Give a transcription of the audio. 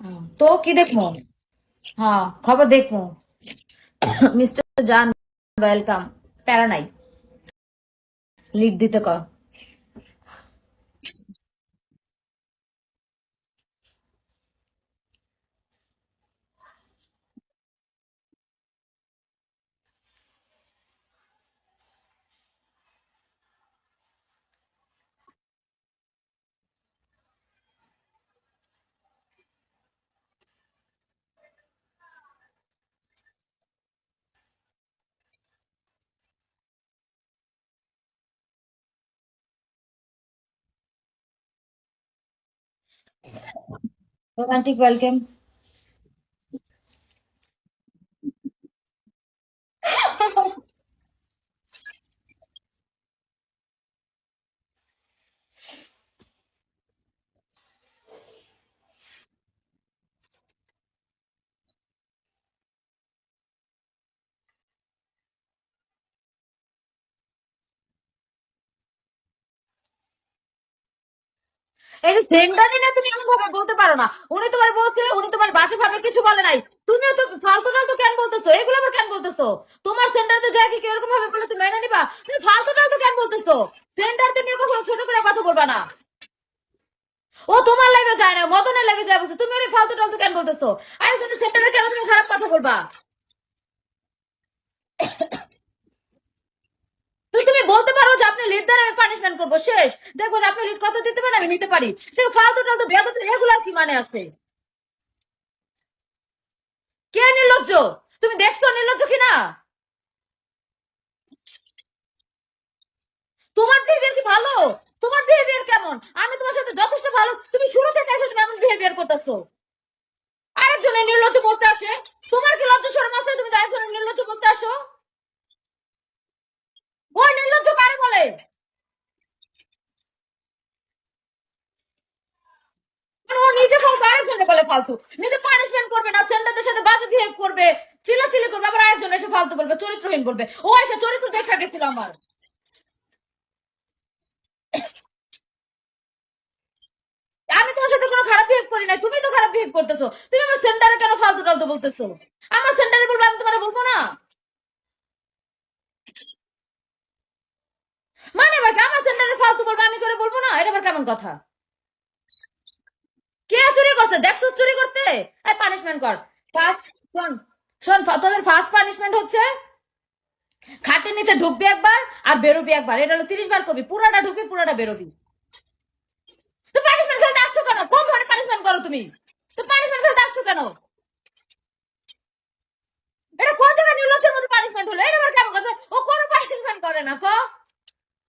হুম, তো কি দেখব হ্যাঁ খবর দেখব মিস্টার জান ওয়েলকাম প্যারা নাই লিড দিতে ক romantic welcome. এই যে জেন্ডারে না তুমি এমন ভাবে বলতে পারো না। উনি তোমার বলছে উনি তোমার বাজে ভাবে কিছু বলে নাই। তুমিও তো ফালতু টালতু কেন বলতেছো? এগুলো আবার কেন বলতেছো? তোমার সেন্টারতে যায় কি এরকম ভাবে বলে, তুমি মেনে নিবা? তুমি ফালতু টালতু কেন বলতেছো? সেন্টারতে নিয়ে কখনো ছোট করে কথা বলবা না। ও তোমার লাইভে যায় না, মদনের লাইভে যায় বলছে। তুমি ওই ফালতু টালতু কেন বলতেছো? আরে তুমি সেন্টারে কেন তুমি খারাপ কথা বলবা? তুমি বলতে পারো যে আপনি দ্বারা আমি পানিশমেন্ট করব, শেষ। দেখব যে আপনি লিড কত দিতে পারেন, আমি নিতে পারি। সে ফালতু টালতু বেদত এগুলার কি মানে আছে? কে নির্লজ্জ? তুমি দেখছ নির্লজ্জ কিনা? তোমার বিহেভিয়ার কি ভালো? তোমার বিহেভিয়ার কেমন? আমি তোমার সাথে যথেষ্ট ভালো তুমি শুরু থেকে এসে তুমি এমন বিহেভিয়ার করতেছো আরেকজনের নির্লজ্জ বলতে আসে তোমার কি লজ্জা শরম আছে তুমি আরেকজনের নির্লজ্জ বলতে আসো ওই নির্লজ্জ কারে বলে মানে ও নিজে ফালতু আরেকজনে বলে ফালতু। নিজে পানিশমেন্ট করবে না, সেন্টারদের সাথে বাজে বিহেভ করবে, চিল্লাচিল্লি করবে, আবার আরেকজন এসে ফালতু বলবে, চরিত্রহীন বলবে। ও এসে চরিত্র দেখা গেছিল আমার। আমি তোমার সাথে কোনো খারাপ বিহেভ করি নাই, তুমি তো খারাপ বিহেভ করতেছো। তুমি আমার সেন্টারে কেন ফালতু টালতু বলতেছো? আমার সেন্টারে বলব, আমি তোমার বলব না। মানে এবার আমার সেন্টারে ফালতু বলব, আমি করে বলব না? এটা আবার কেমন কথা? করছে দেখছ চুরি করতে। এই পানিশমেন্ট কর। শোন শোন তোদের ফার্স্ট পানিশমেন্ট হচ্ছে, খাটের নিচে ঢুকবি একবার আর বেরোবি একবার। এটা হলো তিরিশ বার করবি, পুরাটা ঢুকবি, পুরাটা বেরোবি। তো পানিশমেন্ট খেলতে আসছো কেন? কোন ধরনের পানিশমেন্ট করো তুমি? তো পানিশমেন্ট খেলতে আসছো কেন? এটা কোন জায়গায় নির্লজ্জের মধ্যে পানিশমেন্ট হলো? এটা আবার কেমন কথা? ও কোনো পানিশমেন্ট করে না, কো?